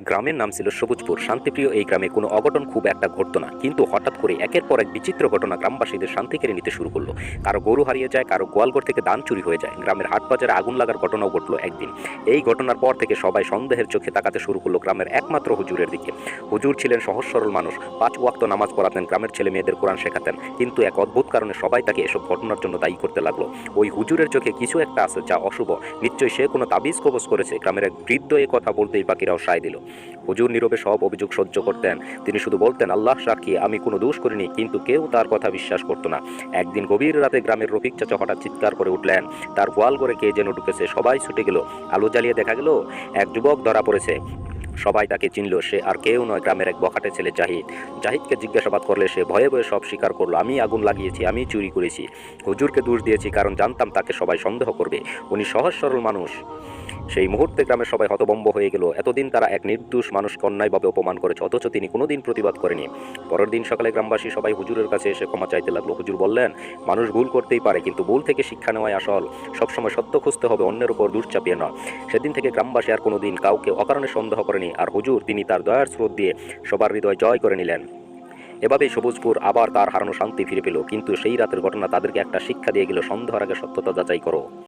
গ্রামের নাম ছিল সবুজপুর। শান্তিপ্রিয় এই গ্রামে কোনো অঘটন খুব একটা ঘটতো না। কিন্তু হঠাৎ করে একের পর এক বিচিত্র ঘটনা গ্রামবাসীদের শান্তি কেড়ে নিতে শুরু করল। কারও গরু হারিয়ে যায়, কারও গোয়ালঘর থেকে দান চুরি হয়ে যায়। গ্রামের হাট বাজারে আগুন লাগার ঘটনাও ঘটলো একদিন। এই ঘটনার পর থেকে সবাই সন্দেহের চোখে তাকাতে শুরু করল গ্রামের একমাত্র হুজুরের দিকে। হুজুর ছিলেন সহজ সরল মানুষ। পাঁচ ওয়াক্ত নামাজ পড়াতেন, গ্রামের ছেলে মেয়েদের কোরআন শেখাতেন। কিন্তু এক অদ্ভুত কারণে সবাই তাকে এসব ঘটনার জন্য দায়ী করতে লাগল। ওই হুজুরের চোখে কিছু একটা আছে যা অশুভ। নিশ্চয়ই সে কোনো তাবিজ কবজ করেছে। গ্রামের এক বৃদ্ধ এ কথা বলতেই বাকিরাও সায় দিল। হুজুর নীরবে সব অভিযোগ সহ্য করতেন। তিনি শুধু বলতেন, আল্লাহ সাক্ষী, আমি কোনো দোষ করিনি, কিন্তু কেউ তার কথা বিশ্বাস করতো না। একদিন গভীর রাতে গ্রামের রফিক চাচা হঠাৎ চিৎকার করে উঠলেন। তার গোয়াল করে কে যেন ঢুকেছে, সবাই ছুটে গেল। আলো জ্বালিয়ে দেখা গেল, এক যুবক ধরা পড়েছে। সবাই তাকে চিনল, সে আর কেউ নয় গ্রামের এক বখাটে ছেলে জাহিদ। জাহিদকে জিজ্ঞাসাবাদ করলে সে ভয়ে ভয়ে সব স্বীকার করল, আমি আগুন লাগিয়েছি, আমি চুরি করেছি। হুজুরকে দোষ দিয়েছি, কারণ জানতাম তাকে সবাই সন্দেহ করবে। উনি সহজ সরল মানুষ। সেই মুহূর্তে গ্রামের সবাই হতবম্ব হয়ে গেল। এতদিন তারা এক নির্দোষ মানুষকে অন্যায়ভাবে অপমান করেছে, অথচ তিনি কোনোদিন প্রতিবাদ করেনি। পরের দিন সকালে গ্রামবাসী সবাই হুজুরের কাছে এসে ক্ষমা চাইতে লাগল। হুজুর বললেন, মানুষ ভুল করতেই পারে, কিন্তু ভুল থেকে শিক্ষা নেওয়াই আসল। সবসময় সত্য খুঁজতে হবে, অন্যের উপর দূর চাপিয়ে নয় সেদিন থেকে গ্রামবাসী আর কোনোদিন কাউকে অকারণে সন্দেহ করেনি, আর হুজুর তিনি তার দয়ার স্রোত দিয়ে সবার হৃদয় জয় করে নিলেন। এভাবেই সবুজপুর আবার তার হারানো শান্তি ফিরে পেল, কিন্তু সেই রাতের ঘটনা তাদেরকে একটা শিক্ষা দিয়ে গেল, সন্দেহের আগে সত্যতা যাচাই করো।